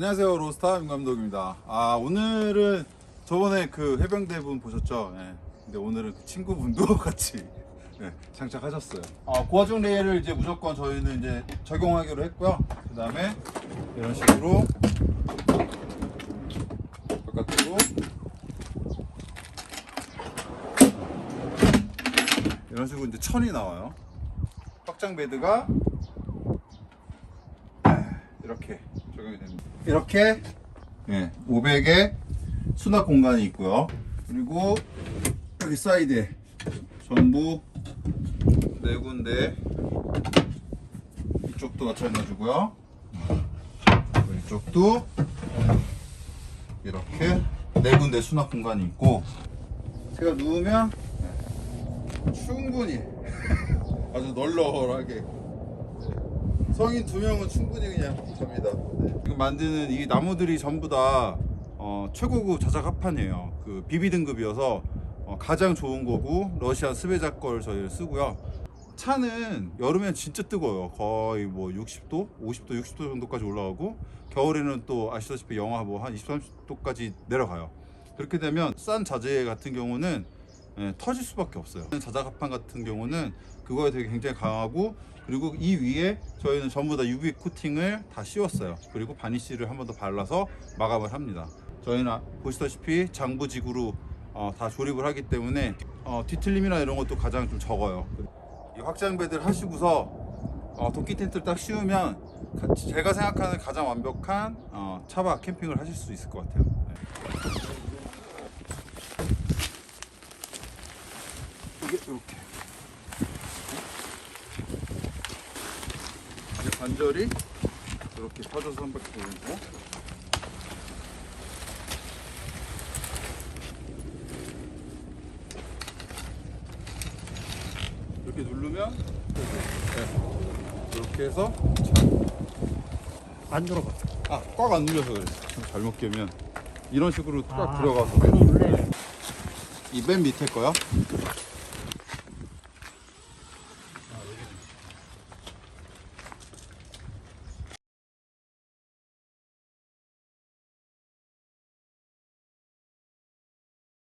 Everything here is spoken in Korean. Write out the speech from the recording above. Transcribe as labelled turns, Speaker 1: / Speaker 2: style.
Speaker 1: 안녕하세요 로스타 임감독입니다. 아 오늘은 저번에 그 해병대 분 보셨죠? 예. 근데 오늘은 그 친구분도 같이 예, 장착하셨어요. 아 고화중 레일을 이제 무조건 저희는 이제 적용하기로 했고요. 그 다음에 이런 식으로 바깥으로 이런 식으로 이제 천이 나와요. 확장 베드가 이렇게 적용이 됩니다. 이렇게 예, 500의 수납 공간이 있고요. 그리고 여기 사이드에 전부 네 군데 이쪽도 마찬가지고요. 이쪽도 이렇게 네 군데 수납 공간이 있고 제가 누우면 예, 충분히 아주 널널하게 성인 두 명은 충분히 그냥 잡니다. 네. 지금 만드는 이 나무들이 전부 다 어, 최고급 자작 합판이에요. 그 BB 등급이어서 어, 가장 좋은 거고 러시아 스베자 걸 저희를 쓰고요. 차는 여름엔 진짜 뜨거워요. 거의 뭐 60도, 50도, 60도 정도까지 올라가고 겨울에는 또 아시다시피 영하 뭐 한 20, 30도까지 내려가요. 그렇게 되면 싼 자재 같은 경우는 예, 터질 수밖에 없어요. 자작 합판 같은 경우는 그거에 되게 굉장히 강하고 그리고 이 위에 저희는 전부 다 UV 코팅을 다 씌웠어요. 그리고 바니쉬를 한 번 더 발라서 마감을 합니다. 저희는 아- 보시다시피 장부직으로 어, 다 조립을 하기 때문에 어, 뒤틀림이나 이런 것도 가장 좀 적어요. 이 확장 베드를 하시고서 어, 도끼 텐트를 딱 씌우면 가- 제가 생각하는 가장 완벽한 어, 차박 캠핑을 하실 수 있을 것 같아요. 네. 이게 이렇게. 이제 관절이 이렇게 펴져서 한 바퀴 돌고. 이렇게 누르면 네. 이렇게 해서
Speaker 2: 안 들어가.
Speaker 1: 아꽉 안 눌려서 그래. 좀 잘못 깨면. 이런 식으로 딱
Speaker 2: 아,
Speaker 1: 들어가서. 이 맨 밑에 거요